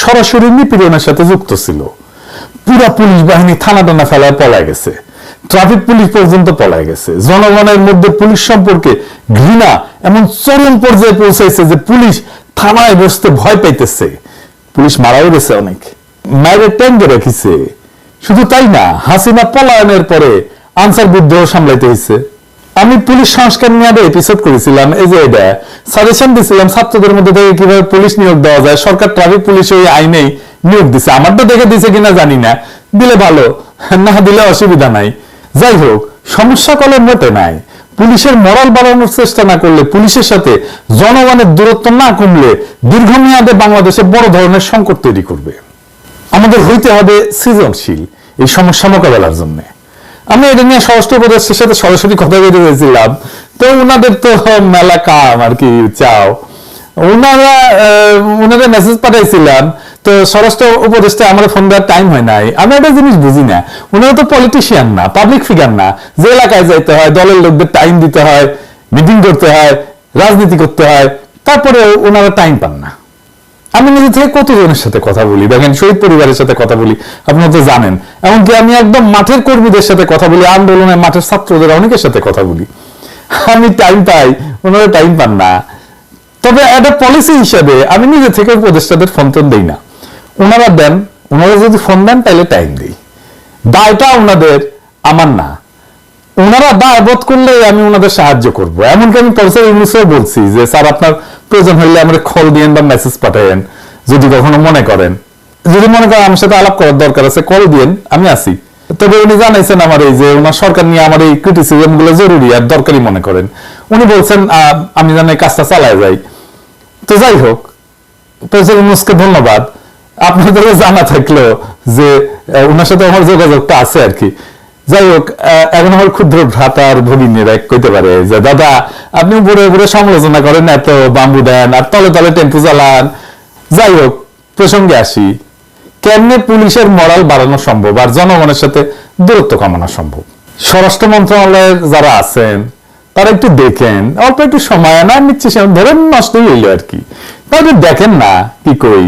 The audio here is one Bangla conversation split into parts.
সরাসরি নিপীড়নের সাথে যুক্ত ছিল। পুরা পুলিশ বাহিনী থানা টানা ফেলায় পলায় গেছে। ট্রাফিক পুলিশ পর্যন্ত পলায় গেছে। জনগণের মধ্যে পুলিশ সম্পর্কে ঘৃণা এমন চরম পর্যায়ে পৌঁছাইছে যে পুলিশ থানায় বসতে ভয় পাইতেছে। পুলিশ মারাও গেছে অনেক। মায়ের ট্যাঙ্গে রেখেছে। শুধু তাই না, হাসিনা পলায়নের পরে আনসার বিদ্রোহ সামলাইতে হয়েছে আমি পুলিশ সংস্কার নিয়ে এপিসোড করেছিলাম, এই যে এটা সাজেশন দিছিলাম ছাত্রদের মধ্যে থেকে কীভাবে পুলিশ নিয়োগ দেওয়া যায়, সরকার ট্রাফিক পুলিশ ওই আইনেই নিয়োগ দিছে। আমার তো দেখে দিছে কিনা জানি না। দিলে ভালো, না দিলে অসুবিধা নাই। যাই হোক, সমস্যা কলে মোটে নাই। পুলিশের মরাল বাড়ানোর চেষ্টা না করলে, পুলিশের সাথে জনগণের দূরত্ব না কমলে দীর্ঘমেয়াদে বাংলাদেশে বড় ধরনের সংকট তৈরি করবে। আমাদের হইতে হবে সৃজনশীল এই সমস্যা মোকাবেলার জন্য। আমি এটা নিয়ে স্বরাষ্ট্র উপদেষ্টার সাথে সরাসরি কথা বলতে হয়েছিলাম তো ওনাদের তো মেলা কাম আর কি চাও। ওনারা আহ, ওনাদের মেসেজ পাঠাইছিলাম তো স্বরাষ্ট্র উপদেষ্টা আমার ফোন দেওয়ার টাইম হয় নাই। আমি একটা জিনিস বুঝি না। ওনারা তো পলিটিশিয়ান না পাবলিক ফিগার না। যে এলাকায় যাইতে হয় দলের লোকদের টাইম দিতে হয় মিটিং করতে হয় রাজনীতি করতে হয় তারপরে ওনারা টাইম পান না। আমি নিজে থেকে কতজনের সাথে কথা বলি? দেখেন, শহীদ পরিবারের সাথে কথা বলি, আপনারা তো জানেন। এমনকি আমি একদম মাঠের কর্মীদের সাথে কথা বলি, আন্দোলনের মাঠের ছাত্রদের অনেকের সাথে কথা বলি। আমি টাইম পাই, ওনারা টাইম পান না। তবে একটা পলিসি হিসাবে আমি নিজে থেকে উপদেষ্টাদের ফোন টোন দিই না। ওনারা দেন, ওনারা যদি ফোন দেন তাহলে টাইম দিই। দায়টা ওনাদের, আমার না। ওনারা দায় বোধ করলে আমি ওনাদের সাহায্য করব। এমনকি আমি প্রফেসর ইউনুসও বলছি যে, স্যার, আপনার প্রয়োজন হইলে আমরা কল দিয়েন বা মেসেজ পাঠাইন যদি কখনো মনে করেন। যদি মনে করেন আমার সাথে আলাপ করার দরকার আছে কল দিয়েন, আমি আসি তবে উনি জানাইছেন আমার এই যে ওনার সরকার নিয়ে আমার এই ক্রিটিসিজমগুলো জরুরি আর দরকারি মনে করেন। উনি বলছেন আমি এই কাজটা চালায় যাই। তো যাই হোক, প্রফেসর ইউনুসকে ধন্যবাদ। আপনাদের জানা থাকল যে ওনার সাথে আমার যোগাযোগটা আছে আর কি। যাই হোক এখন আমার ক্ষুদ্র ভ্রাতার ভগিনীরা কইতে পারে যে, দাদা, আপনি উপরে উপরে সমালোচনা করেন এত বাম্বু দেন, আর তলে তলে টেম্পু চালান যাই হোক, প্রসঙ্গে আসি। কেমনে পুলিশের মরাল বাড়ানো সম্ভব আর জনগণের সাথে দূরত্ব কমানো সম্ভব? স্বরাষ্ট্র মন্ত্রণালয়ের যারা আছেন, তারা একটু দেখেন, অল্প একটু সময় না নিচ্ছে ধরেন নষ্টই হইল আর কি। তাহলে দেখেন না, কি কই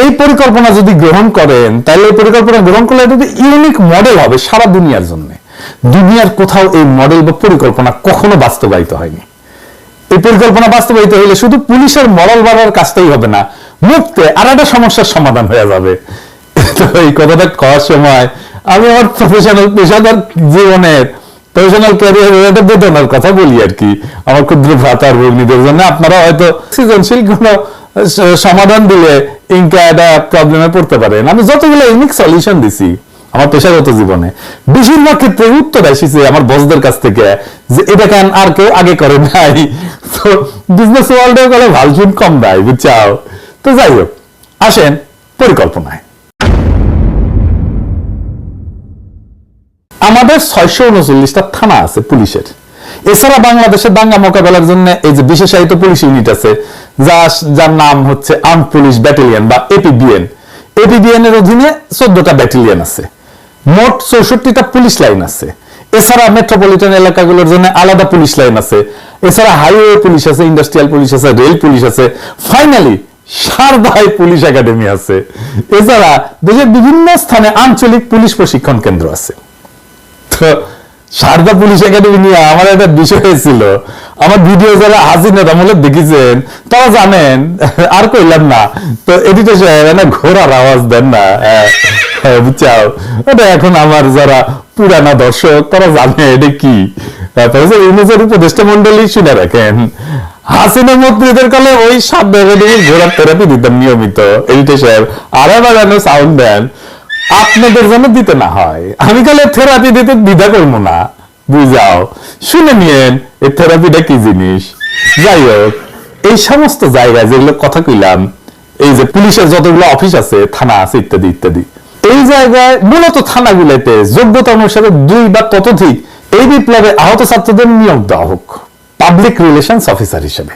এই পরিকল্পনা যদি গ্রহণ করেন, তাহলে এই পরিকল্পনা গ্রহণ করলে এটা ইউনিক মডেল হবে সারা দুনিয়ার জন্য। দুনিয়ার কোথাও এই মডেল বা পরিকল্পনা কখনো বাস্তবায়িত হয়নি। এই পরিকল্পনা বাস্তবায়িত হইলে শুধু পুলিশের মরল বাড়ার কাজটাই হবে না, মুক্তে আর একটা সমস্যার সমাধান হয়ে যাবে। তো এই কথাটা করার সময় আমি আমার প্রফেশনাল পেশাদার জীবনের প্রফেশনাল ক্যারিয়ারের একটা বেদনার কথা বলি আর কি। আমার ক্ষুদ্র ভ্রাতার ভগ্নীদের জন্য আপনারা হয়তো সৃজনশীল কোনো সমাধান দিলে ইনকা একটা প্রবলেমে পড়তে পারেন আমি যতগুলো ইউনিক সলিউশন দিছি আমার পেশাগত জীবনে, বেশিরভাগ ক্ষেত্রে উত্তর এসেছে আমার বসদের কাছ থেকে যে, এটা কেন আর কেউ আগে করে নাই? তো বিজনেস ওয়ার্ল্ডে গেলে ভালচুন কম দেয়, বুঝছাও? তো যাই হোক, আসেন পরিকল্পনায়। আমাদের ছয়শো উনচল্লিশটা থানা আছে পুলিশের। এছাড়া বাংলাদেশের দাঙ্গা মোকাবেলার জন্য এই যে বিশেষায়িত পুলিশ ইউনিট আছে যা যার নাম হচ্ছে আর্ম পুলিশ ব্যাটালিয়ন বা এপিবিএন এপিবিএন এর অধীনে চোদ্দটা ব্যাটালিয়ন আছে। মোট চৌষট্টিটা পুলিশ লাইন আছে। এছাড়া মেট্রোপলিটন এলাকাগুলোর জন্য আলাদা পুলিশ লাইন আছে। এছাড়া হাইওয়ে পুলিশ আছে ইন্ডাস্ট্রিয়াল পুলিশ আছে রেল পুলিশ আছে। ফাইনালি সারদায় পুলিশ একাডেমি আছে। এছাড়া দেশের বিভিন্ন স্থানে আঞ্চলিক পুলিশ প্রশিক্ষণ কেন্দ্র আছে। তো সারদা পুলিশ একাডেমি নিয়ে আমার একটা বিষয় হয়েছিল আমার ভিডিও যারা হাসিনা আমলে দেখেছেন তারা জানেন আর কইলাম না। তো এডিটর সাহেব না ঘোড়ার আওয়াজ দেন না। হ্যাঁ, হ্যাঁ, বুঝছাও? ওটা এখন আমার যারা পুরানা দর্শক তারা জানে এটা কি। তারপরে উপদেষ্টা মন্ডলী শুনে রাখেন। হাসিনা মন্ত্রীদের কালে ওই সাত একাডেমির ঘোড়ার থেরাপি দিতাম নিয়মিত। এডিটর সাহেব আর আবার সাউন্ড দেন। আপনাদের জন্য দিতে না হয়। আমি কালে থেরাপি দিতে দ্বিধা করব না। বুঝাও। শুনে নিয়েন এই থেরাপিটা কি জিনিস? যাই হোক, এই সমস্ত জায়গায় যেগুলো কথা কইলাম, এই যে পুলিশের যতগুলো অফিস আছে, থানা আছে, ইত্যাদি ইত্যাদি, এই জায়গায় মূলত থানাগুলোতে যোগ্যতা অনুসারে দুই বা ততোধিক এই বিপ্লবে আহত ছাত্রদের নিয়োগ দেওয়া হোক পাবলিক রিলেশনস অফিসার হিসেবে।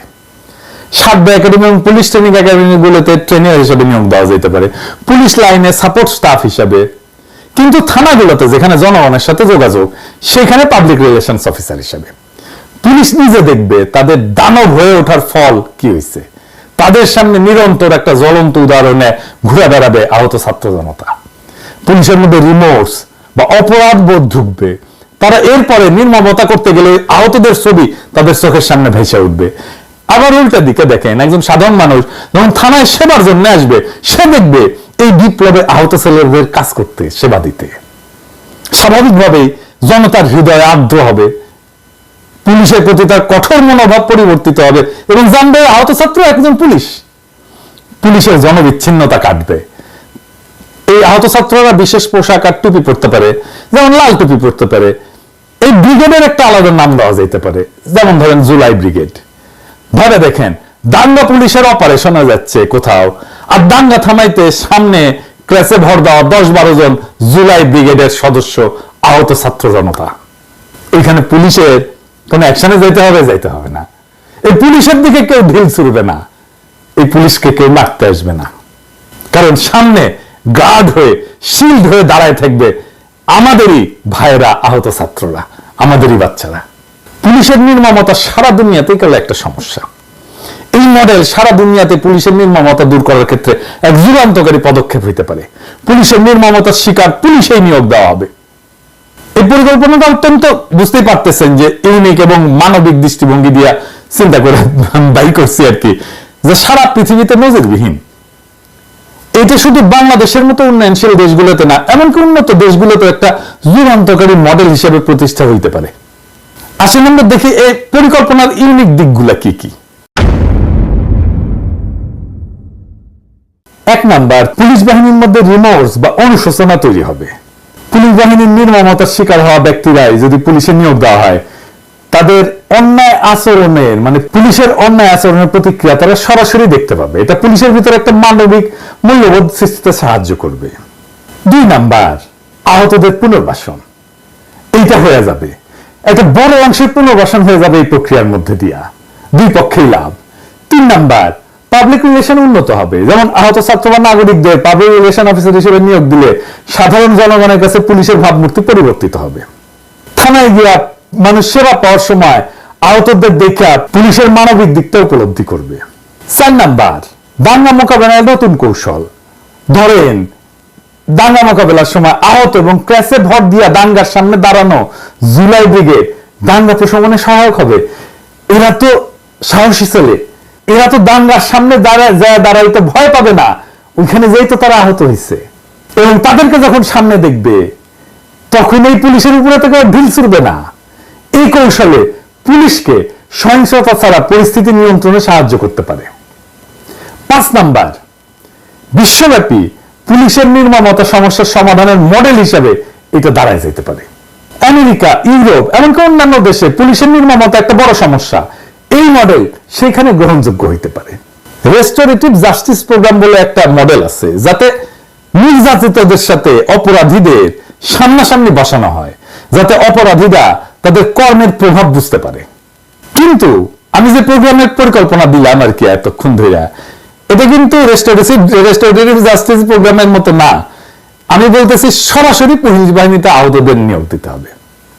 সাতবা একাডেমি এবং পুলিশ ট্রেনিং একাডেমি গুলোতে ট্রেনার হিসেবে নিয়োগ দেওয়া যেতে পারে। পুলিশ লাইনে সাপোর্ট স্টাফ হিসেবে কিন্তু থানাগুলোতে যেখানে জনগণের সাথে যোগাযোগ, সেখানে পাবলিক রিলেশনস অফিসার হিসেবে। পুলিশ নিজে দেখবে তাদের দানব হয়ে ওঠার ফল কি হয়েছে তাদের সামনে নিরন্তর একটা জ্বলন্ত উদাহরণে ঘুরে বেড়াবে আহত ছাত্র জনতা। পুলিশের মধ্যে রিমোর্স বা অপরাধ বোধ ঢুকবে। তারা এরপরে নির্মমতা করতে গেলে আহতদের ছবি তাদের চোখের সামনে ভেসে উঠবে। আবার উল্টা দিকে দেখেন, একজন সাধারণ মানুষ যখন থানায় সেবার জন্য আসবে, সে দেখবে এই বিপ্লবে আহত ছেলেদের কাজ করতে, সেবা দিতে। স্বাভাবিকভাবেই জনতার হৃদয় আর্দ্র হবে। পুলিশের প্রতি তার কঠোর মনোভাব পরিবর্তিত হবে এবং জানবে আহত ছাত্র একজন পুলিশ। পুলিশের জনবিচ্ছিন্নতা কাটবে। এই আহত ছাত্ররা বিশেষ পোশাক আর টুপি পরতে পারে, যেমন লাল টুপি পরতে পারে। এই ব্রিগেডের একটা আলাদা নাম দেওয়া যেতে পারে, যেমন ধরেন জুলাই ব্রিগেড। ভাবে দেখেন দাঙ্গা পুলিশের অপারেশনে যাচ্ছে কোথাও। আর দাঙ্গা থামাইতে সামনে ক্রেসে ভর দেওয়া দশ বারো জন জুলাই ব্রিগেডের সদস্য, আহত ছাত্র জনতা। এখানে পুলিশের কোন অ্যাকশনে যেতে হবে, যাইতে হবে না। এই পুলিশের দিকে কেউ ঢিল ছুড়বে না। এই পুলিশকে কেউ মারতে আসবে না। কারণ সামনে গার্ড হয়ে শিল্ড হয়ে দাঁড়ায় থাকবে আমাদেরই ভাইয়েরা, আহত ছাত্ররা, আমাদেরই বাচ্চারা। পুলিশের নির্মমতা সারা দুনিয়াতেই গেল একটা সমস্যা। এই মডেল সারা দুনিয়াতে পুলিশের নির্মমতা দূর করার ক্ষেত্রে এক যুগান্তকারী পদক্ষেপ হইতে পারে। পুলিশের নির্মমতার শিকার পুলিশেই নিয়োগ দেওয়া হবে। এই পরিকল্পনাটা অত্যন্ত বুঝতেই পারতেছেন যে ইউনিক এবং মানবিক দৃষ্টিভঙ্গি দিয়া চিন্তা করে দায়ী করছি আর কি, যে সারা পৃথিবীতে নজিরবিহীন এটা শুধু বাংলাদেশের মতো উন্নয়নশীল দেশগুলোতে না, এমনকি উন্নত দেশগুলোতে একটা যুগান্তকারী মডেল হিসেবে প্রতিষ্ঠা হইতে পারে। আসলে আমরা দেখি এই পরিকল্পনার ইউনিক দিকগুলা কি কি। এক নাম্বার, পুলিশ বাহিনীর মধ্যে রিমোর্স বা অনুশোচনা তৈরি হবে। পুলিশ বাহিনীর নির্মমতার শিকার হওয়া ব্যক্তিরাই যদি পুলিশে নিয়োগ দেওয়া হয়, তাদের অন্যায় আচরণের মানে পুলিশের অন্যায় আচরণের প্রতিক্রিয়া তারা সরাসরি দেখতে পাবে। এটা পুলিশের ভিতরে একটা মানবিক মূল্যবোধ সৃষ্টিতে সাহায্য করবে। দুই নাম্বার, আহতদের পুনর্বাসন। এইটা হয়ে যাবে। একটা বড় অংশের পুনর্বাসন হয়ে যাবে এই প্রক্রিয়ার মধ্যে দিয়া। দুই পক্ষেই লাভ। তিন নাম্বার পাবলিক রিলেশন উন্নত হবে। যেমন আহত ছাত্র বা নাগরিকদের পাবলিক রিলেশন অফিসার হিসেবে নিয়োগ দিলে সাধারণ জনগণের কাছে পুলিশের ভাবমূর্তি পরিবর্তিত হবে। থানায় গিয়া মানুষ সেবা পাওয়ার সময় আহতদের দেখা পুলিশের মানবিক দিকটা উপলব্ধি করবে। চার নাম্বার, দাঙ্গা মোকাবেলায় নতুন কৌশল। ধরেন, দাঙ্গা মোকাবেলার সময় আহত এবং ক্র্যাশে ভর দিয়া দাঙ্গার সামনে দাঁড়ানো জুলাই ব্রিগেড দাঙ্গা প্রশমনে সহায়ক হবে। এরা তো সাহসী ছেলে। এরা তো দাঙ্গার সামনে দাঁড়ায় যায় দাঁড়াইতে ভয় পাবে না। ওইখানে যেই তো তারা আহত হয়েছে এবং তাদেরকে যখন সামনে দেখবে, তখন এই পুলিশের উপরে থেকে ঢিল ছুড়বে না। এই কৌশলে পুলিশকে সহিংসতা ছাড়া পরিস্থিতি নিয়ন্ত্রণে সাহায্য করতে পারে। পাঁচ নাম্বার, বিশ্বব্যাপী পুলিশের নির্মমতা সমস্যার সমাধানের মডেল হিসেবে এটা দাঁড়ায় যেতে পারে। আমেরিকা, ইউরোপ, এমনকি অন্যান্য দেশে পুলিশের নির্মমতা একটা বড় সমস্যা। এই মডেল সেখানে গ্রহণযোগ্য হইতে পারে। রেস্টোরেটিভ জাস্টিস প্রোগ্রাম বলে একটা মডেল আছে, যাতে নির্যাতিতদের সাথে অপরাধীদের সামনাসামনি বসানো হয়, যাতে অপরাধীরা তাদের কর্মের প্রভাব বুঝতে পারে। কিন্তু আমি যে প্রোগ্রামের পরিকল্পনা দিলাম আর কি এতক্ষণ ধরে এটা কিন্তু রেস্টোরেটিভ জাস্টিস প্রোগ্রামের মতো না। আমি বলতেছি সরাসরি পুলিশ বাহিনীতে আহতদের নিয়োগ দিতে হবে।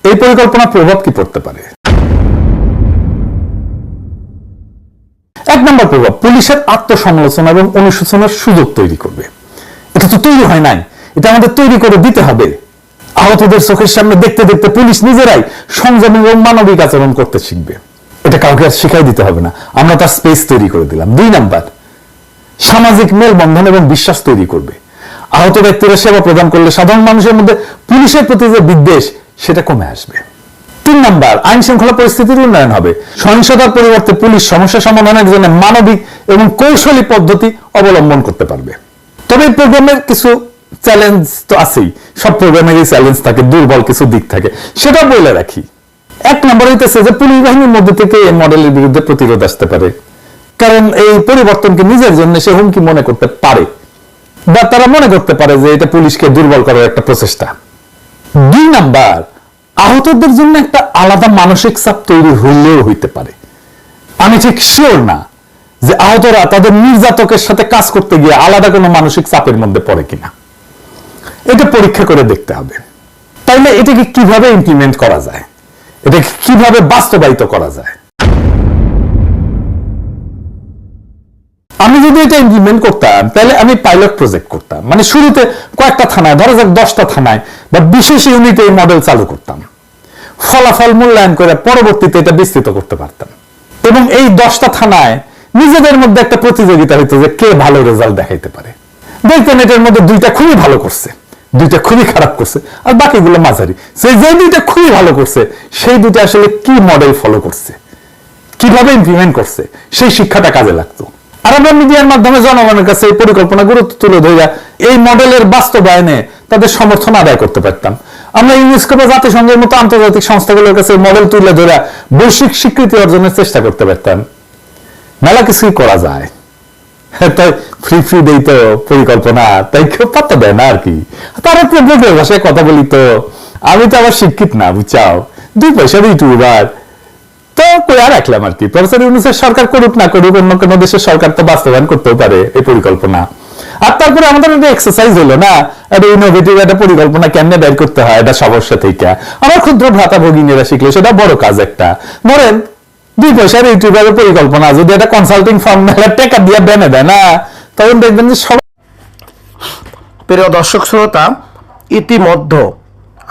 এই পরিকল্পনা প্রভাব কি পড়তে পারে? নম্বর প্রভাব পুলিশের আত্মসমালোচনা এবং অনুশোচনার সুযোগ তৈরি করবে। এটা তো তৈরি হয় নাই, এটা আমাদের তৈরি করে দিতে হবে। আহতদের চোখের সামনে দেখতে দেখতে পুলিশ নিজেরাই সংযম এবং মানবিক আচরণ করতে শিখবে। এটা কাউকে আর শিখাই দিতে হবে না। আমরা তার স্পেস তৈরি করে দিলাম। দুই নাম্বার, সামাজিক মেলবন্ধন এবং বিশ্বাস তৈরি করবে। আহত ব্যক্তিরা সেবা প্রদান করলে সাধারণ মানুষের মধ্যে পুলিশের প্রতি যে বিদ্বেষ, সেটা কমে আসবে। তিন নাম্বার, আইন শৃঙ্খলা পরিস্থিতির উন্নয়ন হবে। সহিংসতার পরিবর্তে পুলিশ সমস্যা সমাধানের জন্য মানবিক এবং কৌশলী পদ্ধতি অবলম্বন করতে পারবে। তবে এই প্রোগ্রামের কিছু চ্যালেঞ্জ তো আছেই। সব প্রোগ্রামেরই চ্যালেঞ্জ থাকে, দুর্বল কিছু দিক থাকে। সেটা বলে রাখি। এক নম্বর হইতেছে যে পুলিশ বাহিনীর মধ্যে থেকে এই মডেলের বিরুদ্ধে প্রতিরোধ আসতে পারে। কারণ এই পরিবর্তনকে নিজের জন্য সে হুমকি মনে করতে পারে। বা তারা মনে করতে পারে যে এটা পুলিশকে দুর্বল করার একটা প্রচেষ্টা। দুই নাম্বার আহতদের জন্য একটা আলাদা মানসিক চাপ তৈরি হইলেও হইতে পারে। আমি ঠিক শিওর না যে আহতরা তাদের নির্যাতকের সাথে কাজ করতে গিয়ে আলাদা কোনো মানসিক চাপের মধ্যে পড়ে কিনা। এটা পরীক্ষা করে দেখতে হবে। তাইলে এটাকে কীভাবে ইমপ্লিমেন্ট করা যায়? এটাকে কীভাবে বাস্তবায়িত করা যায়? আমি যদি এটা ইমপ্লিমেন্ট করতাম, তাহলে আমি পাইলট প্রজেক্ট করতাম। মানে শুরুতে কয়েকটা থানায়, ধরো যাক দশটা থানায়, বা বিশেষ ইউনিটে এই মডেল চালু করতাম। ফলাফল মূল্যায়ন করে পরবর্তীতে এটা বিস্তৃত করতে পারতাম। এবং এই দশটা থানায় নিজেদের মধ্যে একটা প্রতিযোগিতা হইতো যে কে ভালো রেজাল্ট দেখাইতে পারে। দেখতেন এটার মধ্যে দুইটা খুবই ভালো করছে, দুইটা খুবই খারাপ করছে, আর বাকিগুলো মাঝারি। সেই যে দুইটা খুবই ভালো করছে, সেই দুইটা আসলে কি মডেল ফলো করছে, কীভাবে ইমপ্লিমেন্ট করছে, সেই শিক্ষাটা কাজে লাগতো। আর আমরা মিডিয়ার মাধ্যমে জনগণের কাছে এই পরিকল্পনা গুরুত্ব তুলে ধরে এই মডেলের বাস্তবায়নে তাদের সমর্থন আদায় করতে পারতাম। আমরা ইউনেস্কো বা জাতিসংঘের মতো আন্তর্জাতিক সংস্থাগুলোর কাছে মডেল তুলে ধরে বৈশ্বিক স্বীকৃতি অর্জনের চেষ্টা করতে পারতাম। মেলা কিছুই করা যায়। হ্যাঁ, তাই ফ্রি ফ্রি দেই তো পরিকল্পনা তাই কেউ পাত্তা দেয় না আর কি। তারা প্রবলেমের ভাষায় কথা বলি তো। আমি তো আবার শিক্ষিত না বুঝাও দুই পয়সার ইউটিউবার তো কইয়া রাখলাম আর কি? প্রফেসর ইউনুসের সরকার করুক না করুক, অন্য কোনো দেশের সরকার তো বাস্তবায়ন করতেও পারে এই পরিকল্পনা। আর তারপরে আমাদের একটা এক্সারসাইজ হলো না? একটা ইনোভেটিভ একটা পরিকল্পনা কেমনে বের করতে হয় এটা সমস্যা থেকে আমার ক্ষুদ্র ভ্রাতা ভগিনীরা শিখলো, সেটা বড় কাজ একটা। ধরেন, দুই পয়সার ইউটিউবের পরিকল্পনা, যদি একটা কনসাল্টিং ফার্ম মেলা টেকা দিয়ে বেনে দেয় না, তখন দেখবেন যে সব প্রিয় দর্শক শ্রোতা, ইতিমধ্যে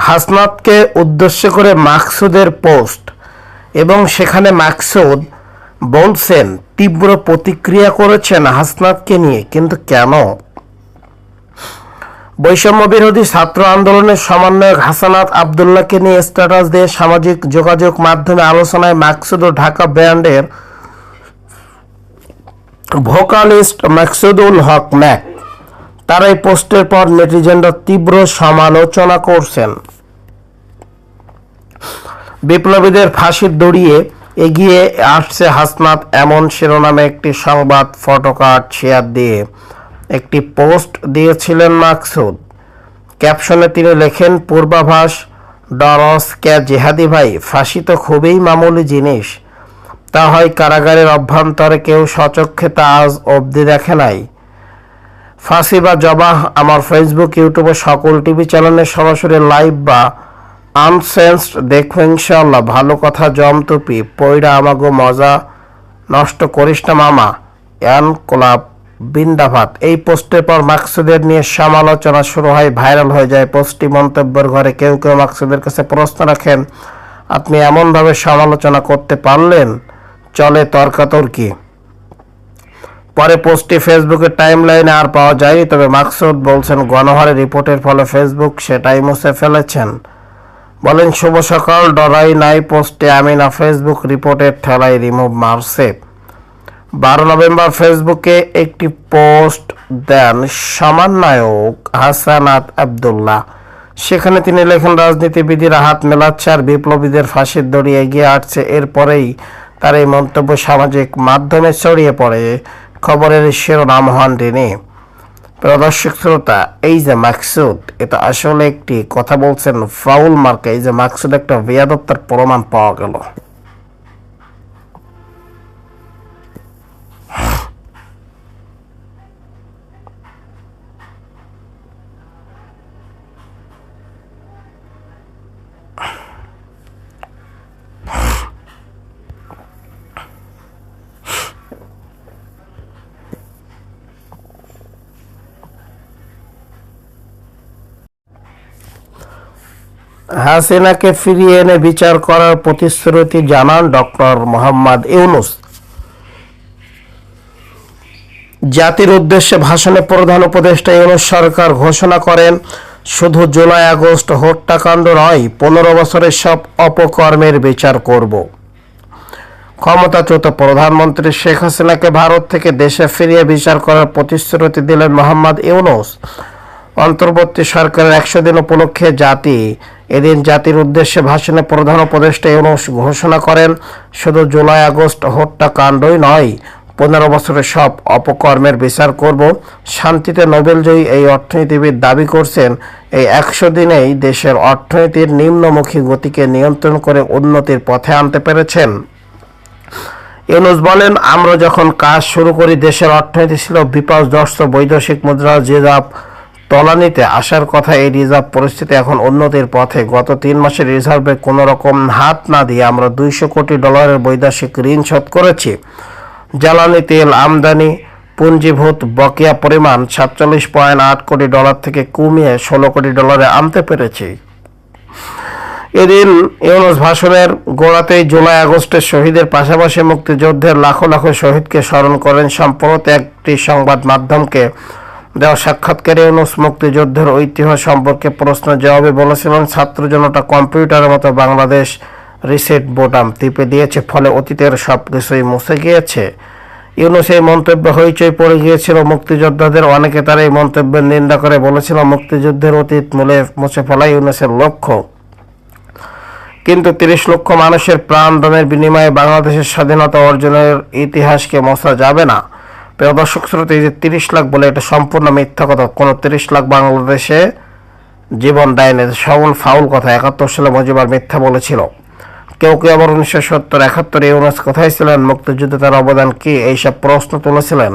হাসনাতকে উদ্দেশ্য করে মাকসুদের পোস্ট এবং সেখানে মাকসুদ বলছেন, তীব্র প্রতিক্রিয়া করেছেন হাসনাতকে নিয়ে, কিন্তু কেন? বৈষম্য বিরোধী ছাত্র আন্দোলনের সমন্বয়ক হাসানাত আবদুল্লাহকে নিয়ে স্ট্যাটাস দিয়ে সামাজিক যোগাযোগ মাধ্যমে আলোচনায় মাকসুদ ও ঢাকা ব্র্যান্ডের ভোকালিস্ট মাকসুদুল হক ম্যাক তার এই পোস্টের পর নেটিজেনরা তীব্র সমালোচনা করছেন। বিপ্লবীদের ফাঁসির দড়িয়ে এগিয়ে আসছে হাসনাত এমন শিরোনামে একটি সংবাদ ফটোকার্ড শেয়ার দিয়ে। একটি পোস্ট দিয়েছিলেন মাকসুদ। ক্যাপশনে তিনি লেখেন, পূর্বাভাস, ডরস ক্যা জেহাদি ভাই, ফাঁসি তো খুবই মামুলি জিনিস। তা হয় কারাগারের অভ্যন্তরে কেউ সচক্ষে তা আজ অবধি দেখে নাই। ফাঁসি বা জবাহ আমার ফেসবুক, ইউটিউবে সকল টিভি চ্যানেলে সরাসরি লাইভ বা আনসেন্সড দেখব ইনশাল্লাহ ভালো কথা জমতুপি পয়রা আমাগো মজা, নষ্ট করিস না মামা। অ্যান কোলাপ বিন্দাভাত এই পোস্টের পর মাকসুদের নিয়ে সমালোচনা শুরু হয়, ভাইরাল হয়ে যায়। পোস্টটি মন্তব্যের ঘরে কেউ কেউ মাকসুদের কাছে প্রশ্ন রাখেন, আপনি এমনভাবে সমালোচনা করতে পারলেন? চলে তর্কাতর্কি। পরে পোস্টটি ফেসবুকের টাইম লাইনে আর পাওয়া যায়নি, তবে মাকসুদ বলছেন, গণহারে রিপোর্টের ফলে ফেসবুক সেটাই মুছে ফেলেছেন। বলেন, শুভ সকাল, ডরাই নাই পোস্টে আমি না ফেসবুক রিপোর্টের ঠেলায় রিমুভ মারছে। বারো নভেম্বর ফেসবুকে একটি পোস্ট দেন সমন্বয়ক হাসানাত আবদুল্লাহ। সেখানে তিনি লেখেন, রাজনীতিবিদিরা হাত মেলাচ্ছে আর বিপ্লবীদের ফাঁসির দড়ি এগিয়ে আসছে। এরপরেই তার এই মন্তব্য সামাজিক মাধ্যমে ছড়িয়ে পড়ে। খবরের শিরোনাম হন তিনি। প্রিয় দর্শক শ্রোতা এই যে মাকসুদ, এটা আসলে একটি কথা বলছেন ফাউল মার্কে, এই যে মাকসুদ একটা বেয়াদত্তার প্রমাণ পাওয়া গেল। হাসিনাকে ফিরিয়ে এনে বিচার করার প্রতিশ্রুতি জানান ডক্টর মোহাম্মদ ইউনুস। জাতির উদ্দেশ্যে ভাষণে প্রধান উপদেষ্টা ইউনুস সরকার ঘোষণা করেন, শুধু জুলাই আগস্ট হত্যাকাণ্ড নয়, পনেরো বছরের সব অপকর্মের বিচার করব। ক্ষমতাচ্যুত প্রধানমন্ত্রী শেখ হাসিনাকে ভারত থেকে দেশে ফিরিয়ে বিচার করার প্রতিশ্রুতি দিলেন মোহাম্মদ ইউনুস। অন্তর্বর্তী সরকারের একশো দিন উপলক্ষে জাতি এদিন জাতির উদ্দেশ্যে ভাষণে প্রধান উপদেষ্টা ইউনুস ঘোষণা করেন, শুধু জুলাই, আগস্ট হত্যাকাণ্ডই নয়, পনেরো বছরের সব অপকর্মের বিচার করব। শান্তিতে নোবেলজয়ী এই অর্থনীতিবিদ দাবি করছেন, এই একশো দিনেই দেশের অর্থনীতির নিম্নমুখী গতিকে নিয়ন্ত্রণ করে উন্নতির পথে আনতে পেরেছেন। ইউনুস বলেন, আমরা যখন কাজ শুরু করি, দেশের অর্থনীতি ছিল বিপর্যস্ত বৈদেশিক মুদ্রা যে যা তলানিতে আসার কথা এই রিজার্ভ পরিস্থিতি এখন উন্নতির পথে। গত তিন মাসের রিজার্ভে কোনো রকম হাত না দিয়ে আমরা দুইশো কোটি ডলারের বৈদেশিক ঋণ শোধ করেছি। জ্বালানি তেল আমদানি, পুঞ্জীভূত বকেয়া পরিমাণ সাতচল্লিশ পয়েন্ট আট কোটি ডলার থেকে কমিয়ে ষোলো কোটি ডলারে আনতে পেরেছি। এদিন ইউনুস ভাষণের গোড়াতেই জুলাই আগস্টের শহীদের পাশাপাশি মুক্তিযুদ্ধের লাখো লাখো শহীদকে স্মরণ করেন সম্প্রতি একটি সংবাদ মাধ্যমকে। দেওয়া সাক্ষাৎকারে ইউনুস মুক্তিযুদ্ধের ঐতিহ্য সম্পর্কে প্রশ্ন জবাবে বলেছিলেন, ছাত্র জনতা কম্পিউটারের মতো বাংলাদেশ রিসেট বোটাম টিপে দিয়েছে, ফলে অতীতের সব কিছুই মুছে গিয়েছে। ইউনুস এই মন্তব্য হইচই পড়ে গিয়েছিল মুক্তিযোদ্ধাদের, অনেকে তার এই মন্তব্যের নিন্দা করে বলেছিল, মুক্তিযুদ্ধের অতীত মূলে মুছে ফেলাই ইউনুসের লক্ষ্য। কিন্তু তিরিশ লক্ষ মানুষের প্রাণ দানের বিনিময়ে বাংলাদেশের স্বাধীনতা অর্জনের ইতিহাসকে মোছা যাবে না। প্রিয় দর্শক শ্রোতা, এই যে তিরিশ লাখ বলে এটা সম্পূর্ণ মিথ্যা কথা। কোনো তিরিশ লাখ বাংলাদেশে জীবন দেয়নি সবল, ফাউল কথা। একাত্তর সালে মজিবার মিথ্যা বলেছিল। কেউ কেউ আবার উনিশশো সত্তর, একাত্তরে ইউনুস কোথায় ছিলেন? মুক্তিযুদ্ধে তার অবদান কি? এইসব প্রশ্ন তুলেছিলেন।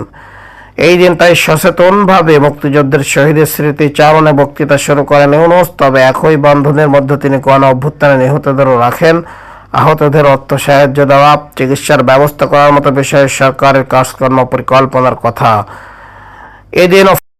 এই দিন তাই সচেতনভাবে মুক্তিযুদ্ধের শহীদের স্মৃতি চারণে বক্তৃতা শুরু করেন ইউনুস। তবে একই বন্ধনের মধ্যে তিনি গণ অভ্যুত্থানে নিহতদেরও রাখেন। আহতদের অর্থ সাহায্য দেওয়া চিকিৎসার ব্যবস্থা করার মতো বিষয়ে সরকারের কাজকর্ম পরিকল্পনার কথা। এদিন